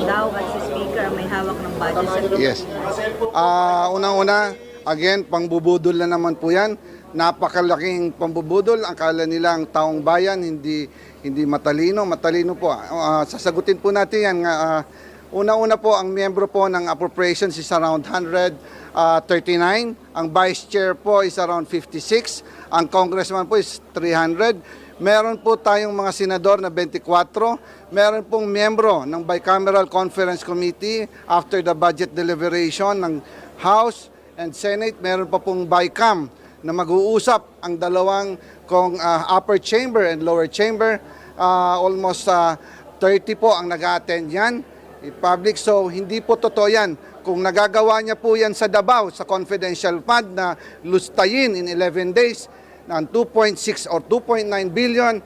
lang daw at si Speaker ang may hawak ng budget sa Yes. Ah, unang-una, again, pangbubudol na naman po 'yan. Napakalaking pambubudol. Akala nila ang taong bayan hindi hindi matalino, matalino po. Ah, sasagutin po natin 'yan ah, Una-una po, ang miyembro po ng appropriations is around 139. Ang vice chair po is around 56. Ang congressman po is 300. Meron po tayong mga senador na 24. Meron pong miyembro ng Bicameral Conference Committee after the budget deliberation ng House and Senate. Meron pa pong BICAM na mag-uusap ang dalawang kong ah, upper chamber and lower chamber. Ah, almost ah, 30 po ang nag-attend yan public. So, hindi po totoo yan. Kung nagagawa niya po yan sa Davao, sa confidential fund na lustayin in 11 days ng 2.6 or 2.9 billion,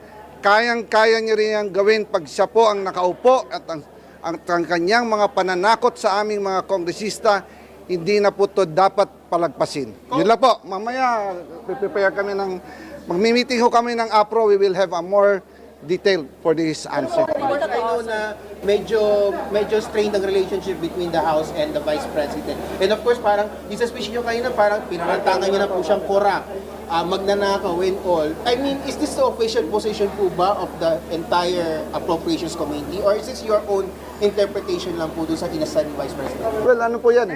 kayang-kaya niya rin yan gawin pag siya po ang nakaupo at ang, ang, ang kanyang mga pananakot sa aming mga kongresista, hindi na po to dapat palagpasin. Yun lang po. Mamaya, prepare kami ng, magmi-meeting ho kami ng APRO, we will have a more detailed for this answer. Course, I know na medyo medyo strained ang relationship between the House and the Vice President. And of course, parang suspicion nyo kanina, parang pinarantangan nyo na po siyang kora, ah, magnanakaw and all. I mean, is this the official position po ba of the entire Appropriations Committee? Or is this your own interpretation lang po doon sa inasal ni Vice President? Well, ano po yan?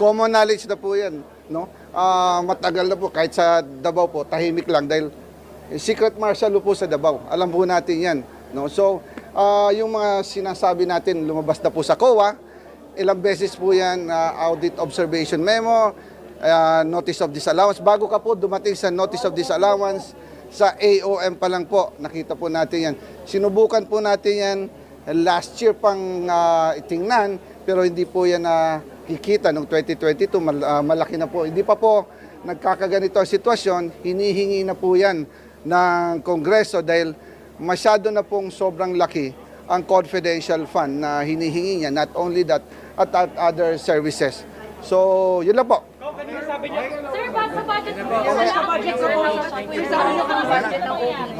Common knowledge na po yan. No? Ah, matagal na po, kahit sa Davao po, tahimik lang dahil secret marshal law po sa Davao. Alam po natin yan. No? So, ah, yung mga sinasabi natin, lumabas na po sa COA, ilang beses po yan, ah, audit observation memo, ah, notice of disallowance. Bago ka po dumating sa notice of disallowance, sa AOM pa lang po, nakita po natin yan. Sinubukan po natin yan last year pang ah, itingnan, pero hindi po yan na kikita noong 2022, mal- ah, malaki na po. Hindi pa po nagkakaganito ang sitwasyon, hinihingi na po yan ng Kongreso dahil masyado na pong sobrang laki ang confidential fund na hinihingi niya, not only that, at, at other services. So, yun lang po.